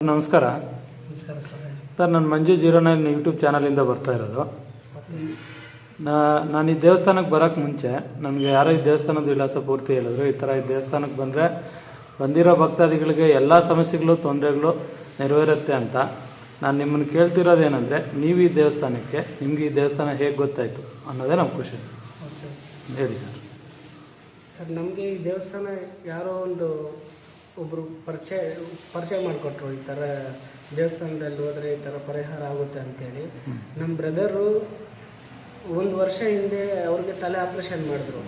ನಮಸ್ಕಾರ. ಸರ್. ನಾನು Manju zero nine YouTube ಚಾನಲಿಂದ ಬರ್ತಾ ಇರೋದು. ನಾನು ಈ ದೇವಸ್ಥಾನಕ್ಕೆ ಬರೋಕ್ಕೆ ಮುಂಚೆ ನನಗೆ ಯಾರೋ ಈ ದೇವಸ್ಥಾನದ ವಿಳಾಸ ಪೂರ್ತಿ ಹೇಳಿದ್ರು. ಈ ಥರ ಈ ದೇವಸ್ಥಾನಕ್ಕೆ ಬಂದರೆ ಬಂದಿರೋ ಭಕ್ತಾದಿಗಳಿಗೆ ಎಲ್ಲ ಸಮಸ್ಯೆಗಳು ತೊಂದರೆಗಳು ನೆರವೇರುತ್ತೆ ಅಂತ. ನಾನು ನಿಮ್ಮನ್ನು ಕೇಳ್ತಿರೋದೇನೆಂದರೆ ನೀವು ಈ ದೇವಸ್ಥಾನಕ್ಕೆ ನಿಮಗೆ ಈ ದೇವಸ್ಥಾನ ಹೇಗೆ ಗೊತ್ತಾಯಿತು ಅನ್ನೋದೇ ನಮ್ಮ ಖುಷಿ ಓಕೆ. ಹೇಳಿ ಸರ್. ಸರ್ ನಮಗೆ ಈ ದೇವಸ್ಥಾನ ಯಾರೋ ಒಂದು ಒಬ್ಬರು ಪರಿಚಯ ಪರಿಚಯ ಮಾಡಿಕೊಟ್ರು ಈ ಥರ ದೇವಸ್ಥಾನದಲ್ಲಿ ಹೋದರೆ ಈ ಥರ ಪರಿಹಾರ ಆಗುತ್ತೆ ಅಂತೇಳಿ. ನಮ್ಮ ಬ್ರದರು ಒಂದು ವರ್ಷ ಹಿಂದೆ ಅವ್ರಿಗೆ ತಲೆ ಆಪ್ರೇಷನ್ ಮಾಡಿದ್ರು.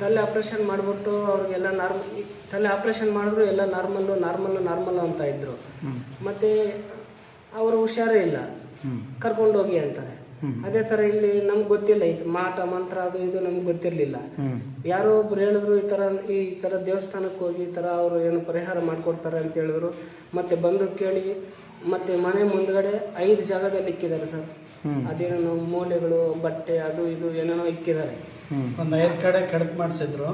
ತಲೆ ಆಪ್ರೇಷನ್ ಮಾಡಿಬಿಟ್ಟು ಅವ್ರಿಗೆಲ್ಲ ನಾರ್ಮ್ ತಲೆ ಆಪ್ರೇಷನ್ ಮಾಡಿದ್ರು ಎಲ್ಲ ನಾರ್ಮಲ್ಲು ನಾರ್ಮಲ್ಲು ನಾರ್ಮಲ್ಲು ಅಂತ ಇದ್ದರು ಮತ್ತು ಅವರು ಹುಷಾರೇ ಇಲ್ಲ. ಕರ್ಕೊಂಡೋಗಿ ಅಂತಾರೆ. ಅದೇ ತರ ಇಲ್ಲಿ ನಮ್ಗೆ ಗೊತ್ತಿಲ್ಲ ಇದು ಮಾಟ ಮಂತ್ರ ಅದು ಇದು ನಮ್ಗೆ ಗೊತ್ತಿರಲಿಲ್ಲ. ಯಾರೋ ಒಬ್ರು ಹೇಳಿದ್ರು ಈ ತರ ಈ ತರ ದೇವಸ್ಥಾನಕ್ಕೆ ಹೋಗಿ ಈ ತರ ಅವರು ಏನು ಪರಿಹಾರ ಮಾಡ್ಕೊಡ್ತಾರೆ ಅಂತ ಹೇಳಿದ್ರು. ಮತ್ತೆ ಬಂದು ಕೇಳಿ ಮತ್ತೆ ಮನೆ ಮುಂದ್ಗಡೆ ಐದು ಜಾಗದಲ್ಲಿ ಇಕ್ಕಿದ್ದಾರೆ ಸರ್. ಅದೇನೋ ಮೂಲೆಗಳು ಬಟ್ಟೆ ಅದು ಇದು ಏನೇನೋ ಇಕ್ಕಿದ್ದಾರೆ. ಒಂದು ಐದು ಕಡೆ ಕೆಡಕ್ ಮಾಡಿಸಿದ್ರು.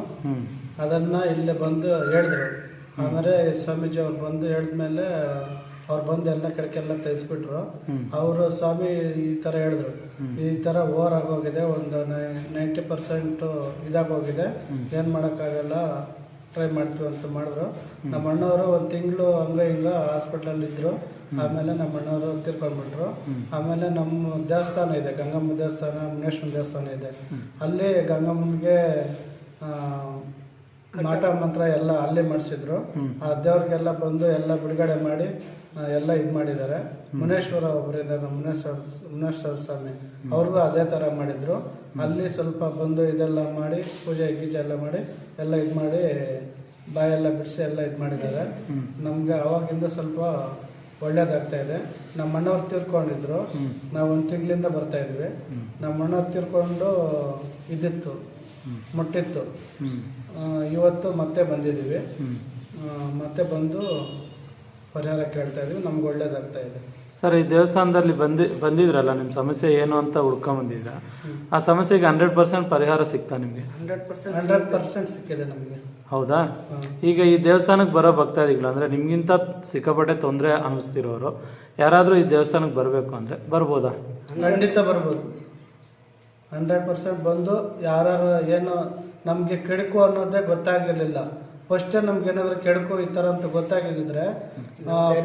ಅದನ್ನ ಅದನ್ನು ಇಲ್ಲಿ ಬಂದು ಹೇಳಿದ್ರು. ಆಮೇಲೆ ಸ್ವಾಮೀಜಿ ಅವ್ರು ಬಂದು ಹೇಳಿದ್ಮೇಲೆ ಅವ್ರು ಬಂದು ಎಲ್ಲ ಕಡೆಗೆಲ್ಲ ತೆಗೆಸ್ಬಿಟ್ರು. ಅವರು ಸ್ವಾಮಿ ಈ ಥರ ಹೇಳಿದ್ರು. ಈ ಥರ ಓವರ್ ಆಗೋಗಿದೆ ಒಂದು ನೈಂಟಿ ಪರ್ಸೆಂಟು ಇದಾಗೋಗಿದೆ. ಏನು ಮಾಡೋಕ್ಕಾಗಲ್ಲ ಟ್ರೈ ಮಾಡ್ತೀವಿ ಅಂತ ಮಾಡಿದ್ರು. ನಮ್ಮ ಅಣ್ಣವರು ಒಂದು ತಿಂಗಳು ಹಂಗೆ ಇಲ್ಲ ಹಾಸ್ಪಿಟ್ಲಲ್ಲಿ ಇದ್ದರು ಆಮೇಲೆ ನಮ್ಮ ಅಣ್ಣವರು ತೀರ್ಕೊಂಡ್ಬಿಟ್ರು. ಆಮೇಲೆ ನಮ್ಮ ದೇವಸ್ಥಾನ ಇದೆ ಗಂಗಮ್ಮ ದೇವಸ್ಥಾನ ಮುನೇಶ್ವರ ದೇವಸ್ಥಾನ ಇದೆ. ಅಲ್ಲಿ ಗಂಗಮ್ಮನಿಗೆ ಮಾಟ ಮಂತ್ರ ಎಲ್ಲ ಅಲ್ಲೇ ಮಾಡಿಸಿದ್ರು. ಆ ದೇವ್ರಿಗೆಲ್ಲ ಬಂದು ಎಲ್ಲ ಬಿಡುಗಡೆ ಮಾಡಿ ಆ, ಎಲ್ಲ ಇದು ಮಾಡಿದ್ದಾರೆ. ಮುನೇಶ್ವರ ಒಬ್ಬರು ಇದ್ದಾರೆ ಮುನೇಶ್ವರ ಮುನೇಶ್ವರ ಸ್ವಾಮಿ. ಅವ್ರಿಗೂ ಅದೇ ಥರ ಮಾಡಿದ್ರು. ಅಲ್ಲಿ ಸ್ವಲ್ಪ ಬಂದು ಇದೆಲ್ಲ ಮಾಡಿ ಪೂಜೆ ಗೀಜೆ ಎಲ್ಲ ಮಾಡಿ ಎಲ್ಲ ಇದು ಮಾಡಿ ಬಾಯೆಲ್ಲ ಬಿಡಿಸಿ ಎಲ್ಲ ಇದು ಮಾಡಿದ್ದಾರೆ. ನಮಗೆ ಅವಾಗಿಂದ ಸ್ವಲ್ಪ ಒಳ್ಳೇದಾಗ್ತಾ ಇದೆ. ನಮ್ಮ ಅಣ್ಣವ್ರು ತೀರ್ಕೊಂಡಿದ್ರು. ನಾವು ಒಂದು ತಿಂಗಳಿಂದ ಬರ್ತಾ ಇದ್ವಿ. ನಮ್ಮ ಅಣ್ಣ ತೀರ್ಕೊಂಡು ಇದಿತ್ತು. ಮುಟ್ಟಿತ್ತು. ಇವತ್ತು ಮತ್ತೆ ಬಂದಿದ್ದೀವಿ. ಹ್ಞೂ ಮತ್ತೆ ಬಂದು ಪರಿಹಾರ ಕೇಳ್ತಾ ಇದೀವಿ. ನಮ್ಗೆ ಒಳ್ಳೇದಾಗ್ತಾ ಇದೆ. ಸರ್ ಈ ದೇವಸ್ಥಾನದಲ್ಲಿ ಬಂದಿ ಬಂದಿದ್ರಲ್ಲ ನಿಮ್ಮ ಸಮಸ್ಯೆ ಏನು ಅಂತ ಹುಡ್ಕೊಂಬಂದಿದ್ರ ಆ ಸಮಸ್ಯೆಗೆ ಹಂಡ್ರೆಡ್ ಪರ್ಸೆಂಟ್ ಪರಿಹಾರ ಸಿಗ್ತಾ ನಿಮಗೆ? ಹಂಡ್ರೆಡ್ ಪರ್ಸೆಂಟ್ ಹಂಡ್ರೆಡ್ ಪರ್ಸೆಂಟ್ ಸಿಕ್ಕಿದೆ ನಮಗೆ. ಹೌದಾ? ಈಗ ಈ ದೇವಸ್ಥಾನಕ್ಕೆ ಬರೋ ಭಕ್ತಾದಿಗಳು ಅಂದರೆ ನಿಮಗಿಂತ ಸಿಕ್ಕಾಪಟ್ಟೆ ತೊಂದರೆ ಅನಿಸ್ತಿರೋರು ಯಾರಾದರೂ ಈ ದೇವಸ್ಥಾನಕ್ಕೆ ಬರಬೇಕು ಅಂದರೆ ಬರ್ಬೋದಾ? ಖಂಡಿತ ಬರ್ಬೋದು. ಹಂಡ್ರೆಡ್ ಪರ್ಸೆಂಟ್ ಬಂದು ಯಾರು ಏನು ನಮಗೆ ಕೆಡುಕು ಅನ್ನೋದೇ ಗೊತ್ತಾಗಿರಲಿಲ್ಲ. ಫಸ್ಟೇ ನಮ್ಗೆ ಏನಾದರೂ ಕೆಡುಕು ಈ ಥರ ಅಂತ ಗೊತ್ತಾಗಿದ್ದಿದ್ರೆ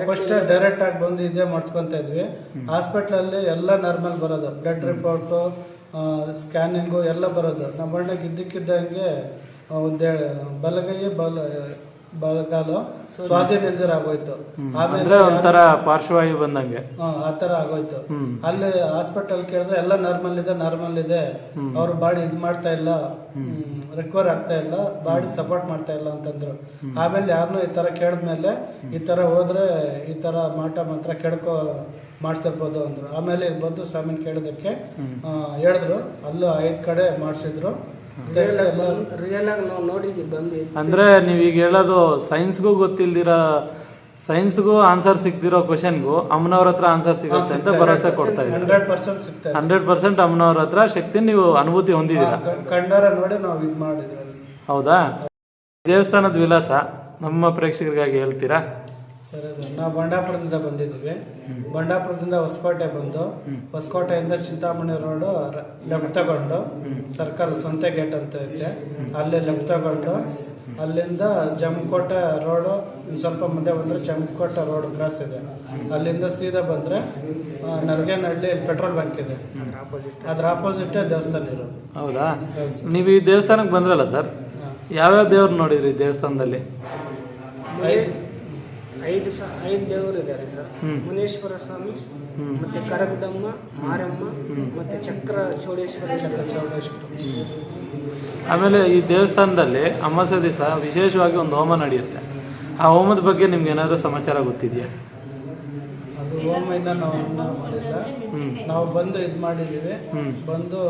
ಫಸ್ಟೇ ಡೈರೆಕ್ಟಾಗಿ ಬಂದು ಇದೇ ಮಾಡಿಸ್ಕೊತಾ ಇದ್ವಿ. ಹಾಸ್ಪಿಟ್ಲಲ್ಲಿ ಎಲ್ಲ ನಾರ್ಮಲ್ ಬರೋದು. ಬ್ಲಡ್ ರಿಪೋರ್ಟು ಸ್ಕ್ಯಾನಿಂಗು ಎಲ್ಲ ಬರೋದು. ನಮ್ಮ ಅಣ್ಣಗೆ ಇದ್ದಕ್ಕಿದ್ದಂಗೆ ಒಂದು ಬಲಗೈ ಬಲ ಬಲಗಾಲು ಸ್ವಾಧೀನ ಆಗೋಯ್ತು. ಆಮೇಲೆ ಒಂಥರ ಪಾರ್ಶ್ವವಾಯು ಬಂದಂಗೆ. ಆತರ ಆ ಆಗೋಯ್ತು. ಅಲ್ಲಿ ಹಾಸ್ಪಿಟಲ್ ಕೇಳಿದ್ರೆ ಎಲ್ಲ ನಾರ್ಮಲ್ ಇದೆ ನಾರ್ಮಲ್ ಇದೆ. ಅವ್ರು ಬಾಡಿ ಇದು ಮಾಡ್ತಾ ಇಲ್ಲ. ರಿಕವರ್ ಆಗ್ತಾ ಇಲ್ಲ. ಬಾಡಿ ಸಪೋರ್ಟ್ ಮಾಡ್ತಾ ಇಲ್ಲ ಅಂತಂದ್ರು. ಆಮೇಲೆ ಯಾರನ್ನೂ ಈ ತರ ಕೇಳಿದ್ಮೇಲೆ ಈ ತರ ಹೋದ್ರೆ ಈ ತರ ಮಾಟ ಮಂತ್ರ ಕೆಡ್ಕೋ ಮಾಡಿಸ್ತಿರ್ಬೋದು ಅಂದ್ರು. ಆಮೇಲೆ ಇಲ್ಲಿ ಬಂದು ಸ್ವಾಮಿನ ಕೇಳೋದಕ್ಕೆ ಹೇಳಿದ್ರು. ಅಲ್ಲೂ ಐದು ಕಡೆ ಮಾಡಿಸಿದ್ರು. ರಿಯಲ್ ಆಗಿ ನಾವು ನೋಡಿದ್ವಿ ಬಂದು ಅಂದರೆ ನೀವೀಗ ಹೇಳೋದು ಸೈನ್ಸ್ಗೂ ಗೊತ್ತಿಲ್ದಿರ ಸೈನ್ಸ್ಗೂ ಆನ್ಸರ್ ಸಿಕ್ತಿರೋ ಕ್ವಶನ್ಗೂ ಅಮ್ಮನವ್ರ ಹತ್ರ ಆನ್ಸರ್ ಸಿಗುತ್ತೆ ಅಂತ ಭರವಸೆ ಕೊಡ್ತಾ ಇದ್ದೀವಿ ಹಂಡ್ರೆಡ್ ಪರ್ಸೆಂಟ್ ಸಿಗ್ತಾ ಇದೆ. ಹಂಡ್ರೆಡ್ ಪರ್ಸೆಂಟ್ ಅಮ್ಮನವ್ರ ಹತ್ರ ಶಕ್ತಿ ನೀವು ಅನುಭೂತಿ ಹೊಂದಿದ್ದೀರಾ? ಕ- ಕಣ್ಣಾರ ನೋಡಿ ನಾವು ಇದು ಮಾಡಿದ್ವಿ. ಹೌದಾ? ದೇವಸ್ಥಾನದ ವಿಳಾಸ ನಮ್ಮ ಪ್ರೇಕ್ಷಕರಿಗಾಗಿ ಹೇಳ್ತೀರಾ? ಸರಿ ಸರ್ ನಾವು ಬಂಡಾಪುರದಿಂದ ಬಂದಿದ್ದೀವಿ. ಬಂಡಾಪುರದಿಂದ ಹೊಸಕೋಟೆ ಬಂದು ಹೊಸಕೋಟೆಯಿಂದ ಚಿಂತಾಮಣಿ ರೋಡು ಲೆಫ್ಟ್ ತಗೊಂಡು ಸರ್ಕಲ್ ಸಂತೆ ಗೇಟ್ ಅಂತ ಐತೆ. ಅಲ್ಲಿ ಲೆಫ್ಟ್ ತಗೊಂಡು ಅಲ್ಲಿಂದ ಜಮಕೋಟೆ ರೋಡು ಇನ್ನು ಸ್ವಲ್ಪ ಮುಂದೆ ಬಂದರೆ ಜಮಕೋಟೆ ರೋಡ್ ಕ್ರಾಸ್ ಇದೆ. ಅಲ್ಲಿಂದ ಸೀದಾ ಬಂದರೆ ನರ್ಗೇನಹಳ್ಳಿ ಪೆಟ್ರೋಲ್ ಬಂಕ್ ಇದೆ. ಅದ್ರ ಆಪೋಸಿಟ್ ದೇವಸ್ಥಾನ ಇರೋದು. ಹೌದಾ? ನೀವು ಈ ದೇವಸ್ಥಾನಕ್ಕೆ ಬಂದ್ರಲ್ಲ ಸರ್? ಯಾವ್ಯಾವ ದೇವ್ರು ನೋಡಿದ್ರಿ ದೇವಸ್ಥಾನದಲ್ಲಿ? ಐದು ಐದು ಸ ಐದು ದೇವರು ಇದ್ದಾರೆ ಸರ್. ಮುನೇಶ್ವರ ಸ್ವಾಮಿ. ಮತ್ತೆ ಕರಗದಮ್ಮ ಮಾರಮ್ಮ ಮತ್ತೆ ಚಕ್ರ ಚೌಡೇಶ್ವರ ಚಕ್ರ ಚೌಡೇಶ್ವರ. ಆಮೇಲೆ ಈ ದೇವಸ್ಥಾನದಲ್ಲಿ ಅಮಾವಾಸ್ಯೆ ದಿವಸ ವಿಶೇಷವಾಗಿ ಒಂದು ಹೋಮ ನಡೆಯುತ್ತೆ. ಆ ಹೋಮದ ಬಗ್ಗೆ ನಿಮ್ಗೆ ಏನಾದರೂ ಸಮಾಚಾರ ಗೊತ್ತಿದೆಯಾ? ಅದು ಹೋಮ ಇಂದ ನಾವು ಮಾಡಿಲ್ಲ. ನಾವು ಬಂದು ಇದು ಮಾಡಿದ್ದೀವಿ. ಬಂದು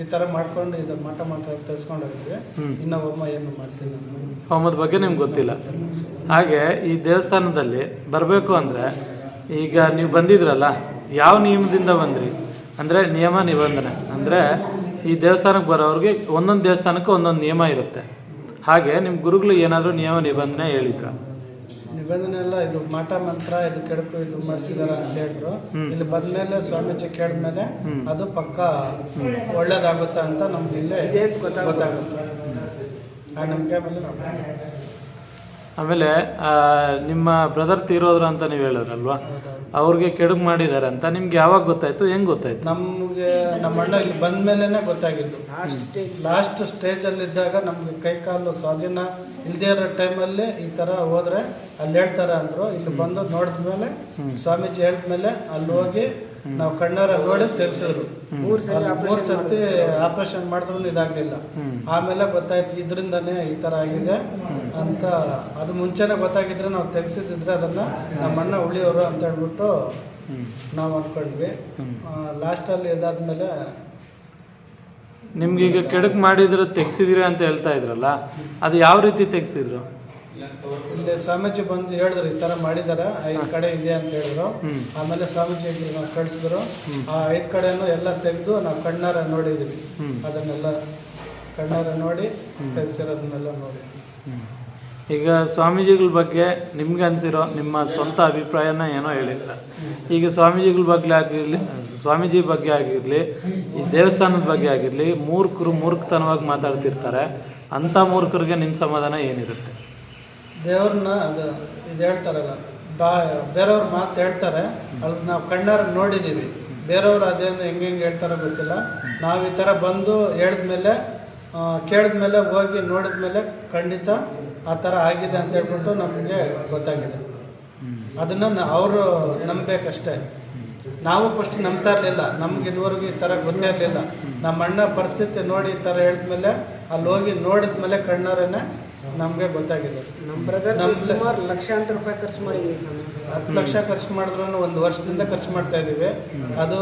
ಈ ಥರ ಮಾಡ್ಕೊಂಡು ಇದು ಮಠ ಮಾತ್ರ ತರಿಸ್ಕೊಂಡು ಹೋಗಿದ್ವಿ. ಇನ್ನ ಹೋಮ ಏನು ಮಾಡಿಸಿಲ್ಲ ಹೋಮದ ಬಗ್ಗೆ ನಿಮ್ಗೆ ಗೊತ್ತಿಲ್ಲ. ಹಾಗೆ ಈ ದೇವಸ್ಥಾನದಲ್ಲಿ ಬರಬೇಕು ಅಂದರೆ ಈಗ ನೀವು ಬಂದಿದ್ರಲ್ಲ ಯಾವ ನಿಯಮದಿಂದ ಬಂದ್ರಿ? ಅಂದರೆ ನಿಯಮ ನಿಬಂಧನೆ. ಅಂದರೆ ಈ ದೇವಸ್ಥಾನಕ್ಕೆ ಬರೋರಿಗೆ ಒಂದೊಂದು ದೇವಸ್ಥಾನಕ್ಕೆ ಒಂದೊಂದು ನಿಯಮ ಇರುತ್ತೆ. ಹಾಗೆ ನಿಮ್ಮ ಗುರುಗಳು ಏನಾದರೂ ನಿಯಮ ನಿಬಂಧನೆ ಹೇಳಿದ್ರ? ಬಂದನೆಲ್ಲ ಇದು ಮಾಟ ಮಂತ್ರ ಇದು ಕೆಡಕು ಇದು ಮಾಡಿಸಿದಾರ ಅಂತ ಹೇಳಿದ್ರು ಇಲ್ಲಿ ಬಂದ್ಮೇಲೆ ಸ್ವಾಮೀಜಿ ಕೇಳಿದ್ಮೇಲೆ. ಅದು ಪಕ್ಕ ಒಳ್ಳೇದಾಗುತ್ತೆ ಅಂತ ನಮ್ಗೆ ಇಲ್ಲೇ. ಗೊತ್ತಾಗುತ್ತೆ ಆ ನಂಬಿಕೆ ಮೇಲೆ ನಾವು ಆಮೇಲೆ ಆ, ನಿಮ್ಮ ಬ್ರದರ್ ತೀರೋದ್ರು ಅಂತ ನೀವು ಹೇಳಿದ್ರಲ್ವಾ. ಅವ್ರಿಗೆ ಕೆಡುಕು ಮಾಡಿದ್ದಾರೆ ಅಂತ ನಿಮ್ಗೆ ಯಾವಾಗ ಗೊತ್ತಾಯ್ತು ಹೆಂಗ್ ಗೊತ್ತಾಯ್ತು? ನಮ್ಗೆ ನಮ್ಮ ಅಣ್ಣ ಇಲ್ಲಿ ಬಂದ ಮೇಲೆನೆ ಗೊತ್ತಾಗಿದ್ದು ಲಾಸ್ಟ್ ಸ್ಟೇಜ್ ಅಲ್ಲಿ ಸ್ಟೇಜಲ್ಲಿ ಇದ್ದಾಗ ನಮ್ಗೆ ಕೈ ಕಾಲು ಸ್ವಾಧೀನ ಇಲ್ದೇ ಇರೋ ಟೈಮಲ್ಲಿ ಈ ತರ ಹೋದ್ರೆ ಅಲ್ಲಿ ಹೇಳ್ತಾರೆ ಅಂದ್ರು. ಇಲ್ಲಿ ಬಂದು ನೋಡಿದ್ಮೇಲೆ. ಸ್ವಾಮೀಜಿ ಹೇಳಿದ್ಮೇಲೆ ಅಲ್ಲಿ ಹೋಗಿ ನಾವು ಕಣ್ಣಾರ ನೋಡಿ ತೆಗ್ಸಿದ್ರು ಮೂರು ಸಲ ಮೂರ್ ಆಪರೇಷನ್ ಸತಿ ಆಪರೇಷನ್ ಮಾಡಿದ್ರು ಇದಾಗ್ಲಿಲ್ಲ. ಆಮೇಲೆ ಗೊತ್ತಾಯ್ತು ಇದರಿಂದನೇ ಈ ತರ ಆಗಿದೆ ಅಂತ ಅದು ಮುಂಚೆನೆ ಗೊತ್ತಾಗಿದ್ರೆ ನಾವು ತೆಗ್ಸಿದ್ರೆ ಅದನ್ನ ನಮ್ಮ ಅಣ್ಣ ಉಳಿಯೋರು ಅಂತ ಹೇಳ್ಬಿಟ್ಟು ನಾವ್ ಹ್ಮ್. ಲಾಸ್ಟಲ್ಲಿ ಇದಾದ್ಮೇಲೆ ನಿಮ್ಗೆ ಈಗ ಕೆಡಕ್ ಮಾಡಿದ್ರೆ ತೆಗ್ಸಿದಿರ ಅಂತ ಹೇಳ್ತಾ ಇದ್ರಲ್ಲ ಅದು ಯಾವ ರೀತಿ ತೆಗ್ಸಿದ್ರು? ಇಲ್ಲಿ ಸ್ವಾಮೀಜಿ ಬಂದು ಹೇಳಿದ್ರು ಈ ತರ ಮಾಡಿದ್ದಾರೆ ಐದು ಕಡೆ ಇದೆ ಅಂತ ಹೇಳಿದ್ರು. ಆಮೇಲೆ ಸ್ವಾಮೀಜಿ ನಾವು ಕಳಿಸಿದ್ರು. ಆ ಐದು ಕಡೆನೂ ಎಲ್ಲ ತೆಗೆದು ನಾವು ಕಣ್ಣಾರ ನೋಡಿದ್ವಿ. ಅದನ್ನೆಲ್ಲ ಕಣ್ಣಾರ ನೋಡಿ ತೆಗೆಸಿರೋದನ್ನೆಲ್ಲ ನೋಡಿ. ಈಗ ಸ್ವಾಮೀಜಿಗಳ ಬಗ್ಗೆ ನಿಮ್ಗೆ ಅನ್ಸಿರೋ ನಿಮ್ಮ ಸ್ವಂತ ಅಭಿಪ್ರಾಯನ ಏನೋ ಹೇಳಿಲ್ಲ ಈಗ ಸ್ವಾಮೀಜಿಗಳ ಬಗ್ಗೆ ಆಗಿರಲಿ ಸ್ವಾಮೀಜಿ ಬಗ್ಗೆ ಆಗಿರಲಿ ಈ ದೇವಸ್ಥಾನದ ಬಗ್ಗೆ ಆಗಿರಲಿ ಮೂರ್ಖರು ಮೂರ್ಖತನವಾಗಿ ಮಾತಾಡ್ತಿರ್ತಾರೆ. ಅಂಥ ಮೂರ್ಖರಿಗೆ ನಿಮ್ಮ ಸಮಾಧಾನ ಏನಿರುತ್ತೆ? ದೇವ್ರನ್ನ ಅದು ಇದು ಹೇಳ್ತಾರಲ್ಲ ಬಾ ಬೇರೆಯವ್ರ ಮಾತು ಹೇಳ್ತಾರೆ ಅಲ್ಲಿ ನಾವು ಕಣ್ಣಾರ ನೋಡಿದ್ದೀವಿ ಬೇರೆಯವ್ರು ಅದೇನು ಹೆಂಗೆ ಹೆಂಗೆ ಹೇಳ್ತಾರೋ ಗೊತ್ತಿಲ್ಲ. ನಾವು ಈ ಥರ ಬಂದು ಹೇಳಿದ್ಮೇಲೆ ಕೇಳಿದ್ಮೇಲೆ ಹೋಗಿ ನೋಡಿದ್ಮೇಲೆ ಖಂಡಿತ ಆ ಥರ ಆಗಿದೆ ಅಂತ ಹೇಳ್ಬಿಟ್ಟು ನಮಗೆ ಗೊತ್ತಾಗಿದೆ. ಅದನ್ನು ಅವರು ನಂಬಬೇಕಷ್ಟೇ ನಾವು ಫಸ್ಟ್ ನಂಬ್ತಾ ಇರಲಿಲ್ಲ. ನಮ್ಗೆ ಇದುವರೆಗೂ ಈ ಥರ ಗೊತ್ತೇ ಇರಲಿಲ್ಲ. ನಮ್ಮ ಅಣ್ಣ ಪರಿಸ್ಥಿತಿ ನೋಡಿ ಈ ಥರ ಹೇಳಿದ್ಮೇಲೆ ಅಲ್ಲಿ ಹೋಗಿ ನೋಡಿದ್ಮೇಲೆ ಕಣ್ಣಾರನೇ ನಮಗೆ ಗೊತ್ತಾಗಿದೆ. ನಮ್ಮ ಬ್ರದರ್ ಸುಮಾರು ಲಕ್ಷಾಂತರ ರೂಪಾಯಿ ಖರ್ಚು ಮಾಡಿದ್ದೀವಿ ಸರ್ ಹತ್ತು ಲಕ್ಷ ಖರ್ಚು ಮಾಡಿದ್ರು ಒಂದು ವರ್ಷದಿಂದ ಖರ್ಚು ಮಾಡ್ತಾ ಇದ್ದೀವಿ. ಅದು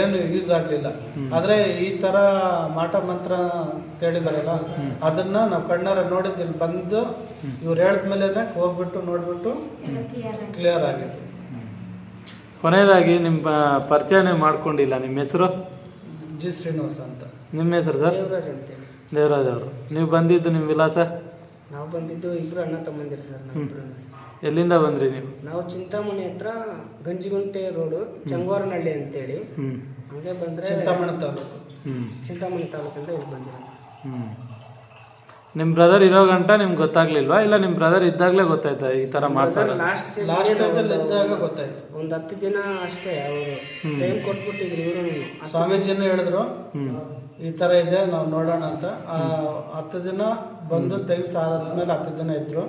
ಏನು ಯೂಸ್ ಆಗಲಿಲ್ಲ. ಆದರೆ ಈ ಥರ ಮಾಟ ಮಂತ್ರ ಅಂತ ಹೇಳಿದಾರಲ್ಲ ಅದನ್ನ ನಾವು ಕಣ್ಣಾರ ನೋಡಿದ್ದು ಇಲ್ಲಿ ಬಂದು ಇವ್ರು ಹೇಳಿದ್ಮೇಲೆ ಹೋಗ್ಬಿಟ್ಟು ನೋಡ್ಬಿಟ್ಟು ಕ್ಲಿಯರ್ ಆಗಿತ್ತು ಕೊನೆಯದಾಗಿ ನಿಮ್ಮ ಪರಿಚಯನೇ ಮಾಡ್ಕೊಂಡಿಲ್ಲ ನಿಮ್ಮ ಹೆಸರು? ಜಿ ಶ್ರೀನಿವಾಸ ಅಂತ. ನಿಮ್ಮ ಹೆಸರು ಸರ್? ದೇವರಾಜ್ ಅಂತೇಳಿ. ದೇವರಾಜ್ ಅವರು. ನೀವು ಬಂದಿದ್ದು ನಿಮ್ಮ ವಿಳಾಸ? ನಾವು ಬಂದಿದ್ದು ಇಬ್ಬರು ಅಣ್ಣ ತಮ್ಮಂದಿರು ಸರ್ ನಾವಿಬ್ರು ಎಲ್ಲಿಂದ ಬಂದ್ರಿ ನೀವು? ನಾವು ಚಿಂತಾಮಣಿ ಹತ್ರ ಗಂಜಿಗುಂಟೆ ರೋಡು ಚಂಗೋರನಹಳ್ಳಿ ಅಂತೇಳಿ. ಹ್ಞೂ ಹಂಗೆ ಬಂದ್ರೆ ಚಿಂತಾಮಣಿ ತಾಲೂಕು. ಹ್ಞೂ ಚಿಂತಾಮಣಿ ತಾಲೂಕಿಂದ ಇಲ್ಲಿ ಬಂದಿರೋದು. ಹ್ಞೂ ನಿಮ್ಮ ಬ್ರದರ್ ಇರೋ ಗಂಟ ನಿಮ್ಗೆ ಗೊತ್ತಾಗ್ಲಿಲ್ವಾ? ಇಲ್ಲ ನಿಮ್ಮ ಬ್ರದರ್ ಇದ್ದಾಗಲೇ ಗೊತ್ತಾಯ್ತಾ ಈ ಥರ ಮಾಡ್ತಾರೆ? ಲಾಸ್ಟ್ ಲಾಸ್ಟ್ ಸ್ಟೇಜಲ್ಲಿ ಇದ್ದಾಗ ಗೊತ್ತಾಯ್ತು. ಒಂದು ಹತ್ತು ದಿನ ಅಷ್ಟೇ ಅವರು. ಟೈಮ್ ಕೊಟ್ಬಿಟ್ಟಿದ್ರು ಇವರು ಸ್ವಾಮೀಜಿನ ಹೇಳಿದ್ರು? ಈ ಥರ ಇದೆ ನಾವು ನೋಡೋಣ ಅಂತ. ಆ ಹತ್ತು ದಿನ ಬಂದು ತೆಗಿಸಿ ಆದ್ಮೇಲೆ ಹತ್ತು ದಿನ ಇದ್ರು.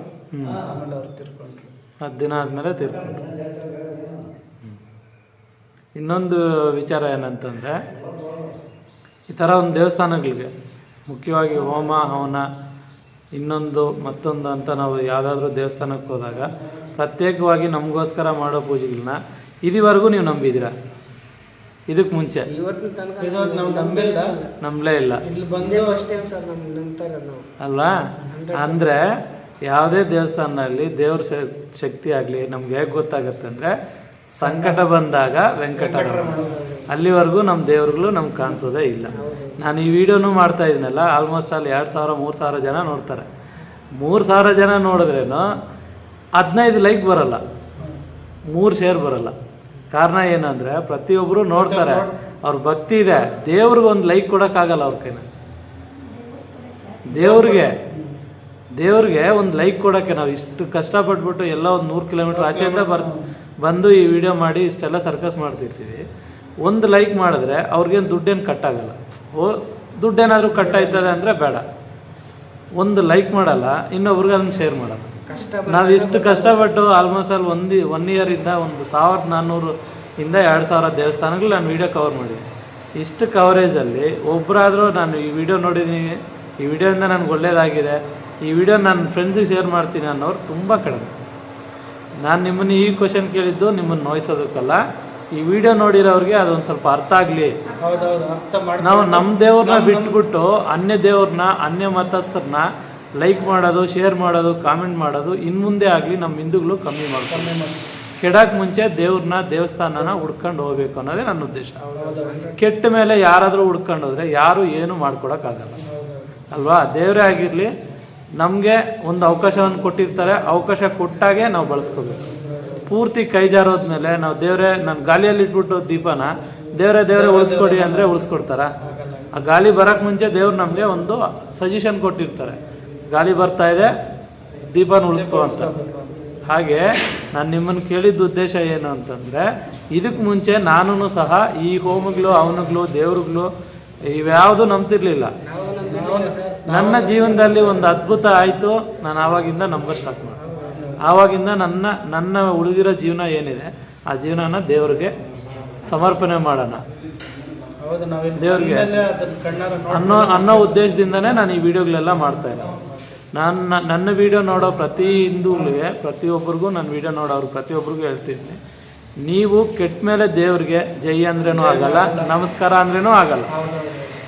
ಆಮೇಲೆ ಅವ್ರು ತಿರ್ಕೊಂಡ್ರು. ಹತ್ತು ದಿನ ಆದಮೇಲೆ ತಿರ್ಕೊಂಡ್ರು. ಇನ್ನೊಂದು ವಿಚಾರ ಏನಂತಂದರೆ ಈ ಥರ ಒಂದು ದೇವಸ್ಥಾನಗಳಿಗೆ ಮುಖ್ಯವಾಗಿ ಹೋಮ ಹವನ ಇನ್ನೊಂದು ಮತ್ತೊಂದು ಅಂತ ನಾವು ಯಾವುದಾದ್ರೂ ದೇವಸ್ಥಾನಕ್ಕೆ ಹೋದಾಗ ಪ್ರತ್ಯೇಕವಾಗಿ ನಮಗೋಸ್ಕರ ಮಾಡೋ ಪೂಜೆಗಳನ್ನ ಇದುವರೆಗೂ ನೀವು ನಂಬಿದ್ದೀರಾ? ಇದಕ್ಕೆ ಮುಂಚೆ. ಇವತ್ತಿನ ತನಕ ಇದು ನಾವು ನಂಬಿಲ್ಲ ನಂಬಲೇ ಇಲ್ಲ. ಇಲ್ಲಿ ಒಂದೇ ಬಂದು ಫಸ್ಟ್ ಟೈಮ್ ಸರ್ ನಮ್ಗೆ ನಂಬ್ತಾ ಇರೋದು ನಾವು ಅಲ್ವಾ ಅಂದರೆ ಯಾವುದೇ ದೇವಸ್ಥಾನದಲ್ಲಿ ದೇವ್ರ ಶಕ್ತಿ ಆಗಲಿ ನಮ್ಗೆ ಹೇಗೆ ಗೊತ್ತಾಗುತ್ತೆ ಅಂದರೆ ಸಂಕಟ ಬಂದಾಗ ವೆಂಕಟರಮಣ. ಅಲ್ಲಿವರೆಗೂ ನಮ್ಮ ದೇವ್ರುಗಳು ನಮ್ಗೆ ಕಾಣಿಸೋದೇ ಇಲ್ಲ. ನಾನು ಈ ವಿಡಿಯೋನು ಮಾಡ್ತಾ ಇದ್ದೀನಲ್ಲ ಆಲ್ಮೋಸ್ಟ್ ಅಲ್ಲಿ ಎರಡು ಸಾವಿರ ಮೂರು ಸಾವಿರ ಜನ ನೋಡ್ತಾರೆ. ಮೂರು ಸಾವಿರ ಜನ ನೋಡಿದ್ರೇನು ಹದಿನೈದು ಲೈಕ್ ಬರಲ್ಲ ಮೂರು ಶೇರ್ ಬರಲ್ಲ. ಕಾರಣ ಏನಂದರೆ ಪ್ರತಿಯೊಬ್ಬರು ನೋಡ್ತಾರೆ ಅವ್ರ ಭಕ್ತಿ ಇದೆ ದೇವ್ರಿಗೆ ಒಂದು ಲೈಕ್ ಕೊಡೋಕ್ಕಾಗಲ್ಲ ಅವ್ರ ಕೈನ. ದೇವ್ರಿಗೆ ದೇವ್ರಿಗೆ ಒಂದು ಲೈಕ್ ಕೊಡೋಕ್ಕೆ ನಾವು ಇಷ್ಟು ಕಷ್ಟಪಟ್ಬಿಟ್ಟು ಎಲ್ಲ ಒಂದು ನೂರು ಕಿಲೋಮೀಟ್ರ್ ಆಚೆಯಿಂದ ಬರ್ ಬಂದು ಈ ವಿಡಿಯೋ ಮಾಡಿ ಇಷ್ಟೆಲ್ಲ ಸರ್ಕಸ್ ಮಾಡ್ತಿರ್ತೀವಿ. ಒಂದು ಲೈಕ್ ಮಾಡಿದ್ರೆ ಅವ್ರಿಗೇನು ದುಡ್ಡೇನು ಕಟ್ಟಾಗಲ್ಲ ಓ ದುಡ್ಡೇನಾದರೂ ಕಟ್ಟಾಯ್ತದೆ ಅಂದರೆ ಬೇಡ. ಒಂದು ಲೈಕ್ ಮಾಡಲ್ಲ ಇನ್ನೊಬ್ರಿಗೆ ಅದನ್ನು ಶೇರ್ ಮಾಡಲ್ಲ. ಕಷ್ಟ ನಾವು ಇಷ್ಟು ಕಷ್ಟಪಟ್ಟು ಆಲ್ಮೋಸ್ಟ್ ಅಲ್ಲಿ ಒಂದು ಒನ್ ಇಯರಿಂದ ಒಂದು ಸಾವಿರದ ನಾನ್ನೂರು ಇಂದ ಎರಡು ಸಾವಿರ ದೇವಸ್ಥಾನಗಳು ನಾನು ವೀಡಿಯೋ ಕವರ್ ಮಾಡಿದ್ದೀನಿ. ಇಷ್ಟು ಕವರೇಜಲ್ಲಿ ಒಬ್ಬರಾದರೂ ನಾನು ಈ ವಿಡಿಯೋ ನೋಡಿದ್ದೀನಿ ಈ ವಿಡಿಯೋಯಿಂದ ನನಗೆ ಒಳ್ಳೇದಾಗಿದೆ ಈ ವಿಡಿಯೋ ನನ್ನ ಫ್ರೆಂಡ್ಸಿಗೆ ಶೇರ್ ಮಾಡ್ತೀನಿ ಅನ್ನೋರು ತುಂಬ ಕಡಿಮೆ. ನಾನು ನಿಮ್ಮನ್ನು ಈ ಕ್ವಶನ್ ಕೇಳಿದ್ದು ನಿಮ್ಮನ್ನು ನೋಯಿಸೋದಕ್ಕಲ್ಲ. ಈ ವಿಡಿಯೋ ನೋಡಿರೋರಿಗೆ ಅದೊಂದು ಸ್ವಲ್ಪ ಅರ್ಥ ಆಗಲಿ. ನಾವು ನಮ್ಮ ದೇವ್ರನ್ನ ಬಿಟ್ಬಿಟ್ಟು ಅನ್ಯ ದೇವ್ರನ್ನ ಅನ್ಯ ಮತಸ್ಥರನ್ನ ಲೈಕ್ ಮಾಡೋದು ಶೇರ್ ಮಾಡೋದು ಕಾಮೆಂಟ್ ಮಾಡೋದು ಇನ್ನು ಮುಂದೆ ಆಗಲಿ ನಮ್ಮ ಹಿಂದೂಗಳು ಕಮ್ಮಿ ಮಾಡ್ತಾರೆ ಕೆಡಕ್ಕೆ ಮುಂಚೆ ದೇವ್ರನ್ನ ದೇವಸ್ಥಾನನ ಹುಡ್ಕೊಂಡು ಹೋಗ್ಬೇಕು ಅನ್ನೋದೇ ನನ್ನ ಉದ್ದೇಶ. ಕೆಟ್ಟ ಮೇಲೆ ಯಾರಾದರೂ ಹುಡ್ಕೊಂಡೋದ್ರೆ ಯಾರು ಏನು ಮಾಡ್ಕೊಡೋಕ್ಕಾಗಲ್ಲ. ಅಲ್ವಾ? ದೇವರೇ ಆಗಿರಲಿ ನಮಗೆ ಒಂದು ಅವಕಾಶವನ್ನು ಕೊಟ್ಟಿರ್ತಾರೆ. ಅವಕಾಶ ಕೊಟ್ಟಾಗೆ ನಾವು ಬಳಸ್ಕೋಬೇಕು. ಪೂರ್ತಿ ಕೈ ಜಾರೋದ್ಮೇಲೆ ನಾವು ದೇವರೇ, ನಾನು ಗಾಲಿಯಲ್ಲಿ ಇಟ್ಬಿಟ್ಟು ದೀಪನ ದೇವರೇ ದೇವರೇ ಉಳಿಸ್ಕೊಡಿ ಅಂದರೆ ಉಳಿಸ್ಕೊಡ್ತಾರ. ಆ ಗಾಲಿ ಬರೋಕ್ಕೆ ಮುಂಚೆ ದೇವ್ರು ನಮಗೆ ಒಂದು ಸಜೆಷನ್ ಕೊಟ್ಟಿರ್ತಾರೆ. ಗಾಲಿ ಬರ್ತಾ ಇದೆ, ದೀಪನ ಉಳಿಸ್ಕೋ ಅಂತ. ಹಾಗೆ ನಾನು ನಿಮ್ಮನ್ನು ಕೇಳಿದ ಉದ್ದೇಶ ಏನು ಅಂತಂದರೆ ಇದಕ್ಕೆ ಮುಂಚೆ ನಾನು ಸಹ ಈ ಹೋಮಗಳು, ಅವನುಗಳು, ದೇವ್ರುಗಳು ಇವ್ಯಾವುದು ನಂಬ್ತಿರ್ಲಿಲ್ಲ. ನನ್ನ ಜೀವನದಲ್ಲಿ ಒಂದು ಅದ್ಭುತ ಆಯಿತು. ನಾನು ಆವಾಗಿಂದ ನಂಬರ್ ಸ್ಟಾರ್ಟ್ ಮಾಡಿದೆ ಆವಾಗಿಂದ ನನ್ನ ನನ್ನ ಉಳಿದಿರೋ ಜೀವನ ಏನಿದೆ ಆ ಜೀವನನ ದೇವ್ರಿಗೆ ಸಮರ್ಪಣೆ ಮಾಡೋಣ. ದೇವ್ರಿಗೆ. ಅನ್ನೋ ಅನ್ನೋ ಉದ್ದೇಶದಿಂದನೇ ನಾನು ಈ ವಿಡಿಯೋಗಳೆಲ್ಲ ಮಾಡ್ತಾ ಇಲ್ಲ ನಾನು ನನ್ನ ವಿಡಿಯೋ ನೋಡೋ ಪ್ರತಿ ಹಿಂದೂಗಳಿಗೆ ಪ್ರತಿಯೊಬ್ಬರಿಗೂ ನನ್ನ ವಿಡಿಯೋ ನೋಡೋರು ಪ್ರತಿಯೊಬ್ಬರಿಗೂ ಹೇಳ್ತಿದ್ದೀನಿ ನೀವು ಕೆಟ್ಟ ಮೇಲೆ ದೇವ್ರಿಗೆ ಜೈ ಅಂದ್ರೇನೂ ಆಗಲ್ಲ ನಮಸ್ಕಾರ ಅಂದ್ರೇನೂ ಆಗಲ್ಲ.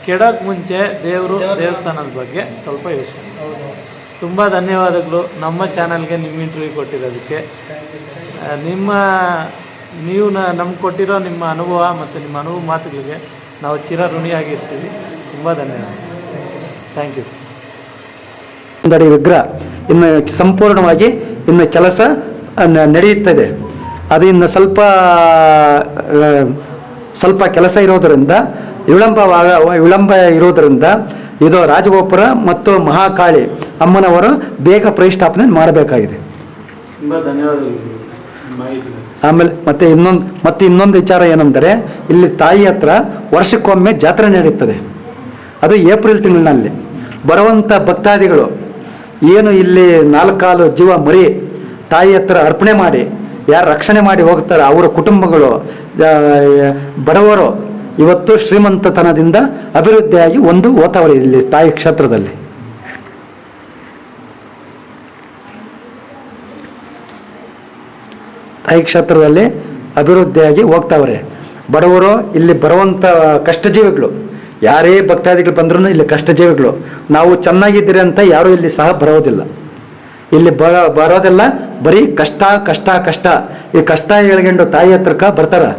ಕೆಡೋಕ್ಕೆ ಮುಂಚೆ ದೇವರು ದೇವಸ್ಥಾನದ ಬಗ್ಗೆ ಸ್ವಲ್ಪ ಯೋಚನೆ. ಹೌದು. ತುಂಬ ಧನ್ಯವಾದಗಳು ನಮ್ಮ ಚಾನಲ್ಗೆ ನಿಮ್ಮ ಇಂಟರ್ವ್ಯೂ ಕೊಟ್ಟಿರೋದಕ್ಕೆ. ನಿಮ್ಮ ನೀವು ನಮ್ಗೆ ಕೊಟ್ಟಿರೋ ನಿಮ್ಮ ಅನುಭವ ಮತ್ತು ನಿಮ್ಮ ಅನುಭವ ಮಾತುಗಳಿಗೆ ನಾವು ಚಿರ ಋಣಿಯಾಗಿರ್ತೀವಿ ತುಂಬ ಧನ್ಯವಾದ ಥ್ಯಾಂಕ್ ಯು ಸರ್ ವಿಗ್ರಹ ಇನ್ನು ಸಂಪೂರ್ಣವಾಗಿ ಇನ್ನು ಕೆಲಸ ನಡೆಯುತ್ತದೆ. ಅದು ಇನ್ನು ಸ್ವಲ್ಪ ಸ್ವಲ್ಪ ಕೆಲಸ ಇರೋದರಿಂದ ವಿಳಂಬವಾಗ ವಿಳಂಬ ಇರೋದರಿಂದ ಇದು ರಾಜಗೋಪುರ ಮತ್ತು ಮಹಾಕಾಳಿ ಅಮ್ಮನವರು ಬೇಗ ಪ್ರತಿಷ್ಠಾಪನೆ ಮಾಡಬೇಕಾಗಿದೆ. ತುಂಬ ಧನ್ಯವಾದಗಳು ಮಾಹಿತಿ ಆಮೇಲೆ ಮತ್ತೆ ಇನ್ನೊಂದು ಮತ್ತೆ ಇನ್ನೊಂದು ವಿಚಾರ ಏನಂದರೆ ಇಲ್ಲಿ ತಾಯಿ ಹತ್ರ ವರ್ಷಕ್ಕೊಮ್ಮೆ ಜಾತ್ರೆ ನಡೆಯುತ್ತದೆ ಅದು ಏಪ್ರಿಲ್ ತಿಂಗಳಿನಲ್ಲಿ. ಬರುವಂಥ ಭಕ್ತಾದಿಗಳು ಏನು ಇಲ್ಲಿ ನಾಲ್ಕಾಲು ಜೀವ ಮರಿ ತಾಯಿ ಹತ್ರ ಅರ್ಪಣೆ ಮಾಡಿ ಯಾರು ರಕ್ಷಣೆ ಮಾಡಿ ಹೋಗ್ತಾರೆ ಅವರ ಕುಟುಂಬಗಳು ಬಡವರು ಇವತ್ತು ಶ್ರೀಮಂತತನದಿಂದ ಅಭಿವೃದ್ಧಿಯಾಗಿ ಒಂದು ಓತವರಿ ಇಲ್ಲಿ ತಾಯಿ ಕ್ಷೇತ್ರದಲ್ಲಿ. ತಾಯಿ ಕ್ಷೇತ್ರದಲ್ಲಿ ಅಭಿವೃದ್ಧಿಯಾಗಿ ಹೋಗ್ತಾವ್ರೆ. ಬಡವರು ಇಲ್ಲಿ ಬರುವಂಥ ಕಷ್ಟಜೀವಿಗಳು, ಯಾರೇ ಭಕ್ತಾದಿಗಳು ಬಂದ್ರೂ ಇಲ್ಲಿ ಕಷ್ಟಜೀವಿಗಳು. ನಾವು ಚೆನ್ನಾಗಿದ್ದೀರಿ ಅಂತ ಯಾರೂ ಇಲ್ಲಿ ಸಹ ಬರೋದಿಲ್ಲ. ಇಲ್ಲಿ ಬರೋದೆಲ್ಲ ಬರೀ ಕಷ್ಟ ಕಷ್ಟ ಕಷ್ಟ. ಈ ಕಷ್ಟ ಹೇಳ್ಕೊಂಡು ತಾಯಿ ಹತ್ರಕ್ಕೆ ಬರ್ತಾರೆ.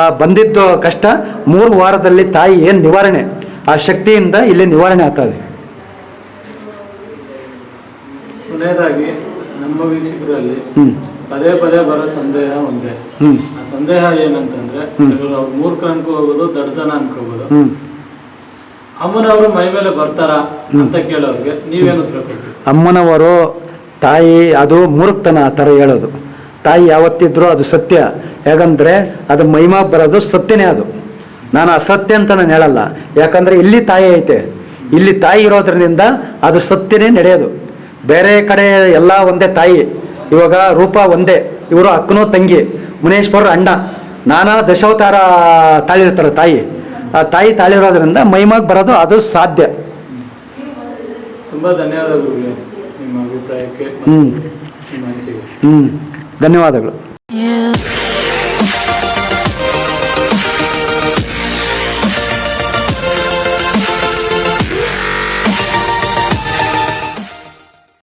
ಆ ಬಂದಿದ್ದು ಕಷ್ಟ ಮೂರು ವಾರದಲ್ಲಿ ತಾಯಿ ಏನು ನಿವಾರಣೆ? ಆ ಶಕ್ತಿಯಿಂದ ಇಲ್ಲಿ ನಿವಾರಣೆ ಆಗ್ತದೆ. ಕೊನೆಯದಾಗಿ ನಮ್ಮ ವೀಕ್ಷಕರಲ್ಲಿ ಪದೇ ಪದೇ ಬರೋ ಸಂದೇಹ ಒಂದೇ. ಆ ಸಂದೇಹ ಏನಂತಂದ್ರೆ ಅವ್ರು ಮೂರ್ಖ ಅನ್ಕೋಬಹುದು ದಡ್ಡತನ ಅನ್ಕೋಬಹುದು ಅಮ್ಮನವರು ಮೈ ಮೇಲೆ ಬರ್ತಾರ ಅಂತ ಕೇಳೋರ್ಗೆ ನೀವೇನು ಉತ್ತರ ಕೊಡ್ತೀರಿ? ಅಮ್ಮನವರು ತಾಯಿ ಅದು ಮೂರ್ಖತನ ಆ ಥರ ಹೇಳೋದು. ತಾಯಿ ಯಾವತ್ತಿದ್ರೂ ಅದು ಸತ್ಯ. ಯಾಕಂದರೆ ಅದು ಮಹಿಮಾ ಬರೋದು ಸತ್ಯನೇ ಅದು. ನಾನು ಅಸತ್ಯ ಅಂತ ನಾನು ಹೇಳಲ್ಲ. ಯಾಕಂದರೆ ಇಲ್ಲಿ ತಾಯಿ ಐತೆ. ಇಲ್ಲಿ ತಾಯಿ ಇರೋದ್ರಿಂದ ಅದು ಸತ್ಯನೇ ನಡೆಯೋದು. ಬೇರೆ ಕಡೆ ಎಲ್ಲ ಒಂದೇ ತಾಯಿ. ಇವಾಗ ರೂಪ ಒಂದೇ. ಇವರು ಅಕ್ಕನೋ ತಂಗಿ. ಮುನೇಶ್ವರ ಅಣ್ಣ. ನಾನಾ ದಶಾವತಾರ ತಾಳಿರ್ತಾರೆ ತಾಯಿ. ಆ ತಾಯಿ ತಾಳಿರೋದ್ರಿಂದ ಮೈಮಾಗಿ ಬರೋದು ಅದು ಸಾಧ್ಯ. ತುಂಬಾ ಧನ್ಯವಾದಗಳು ಅಭಿಪ್ರಾಯಕ್ಕೆ ಧನ್ಯವಾದಗಳು.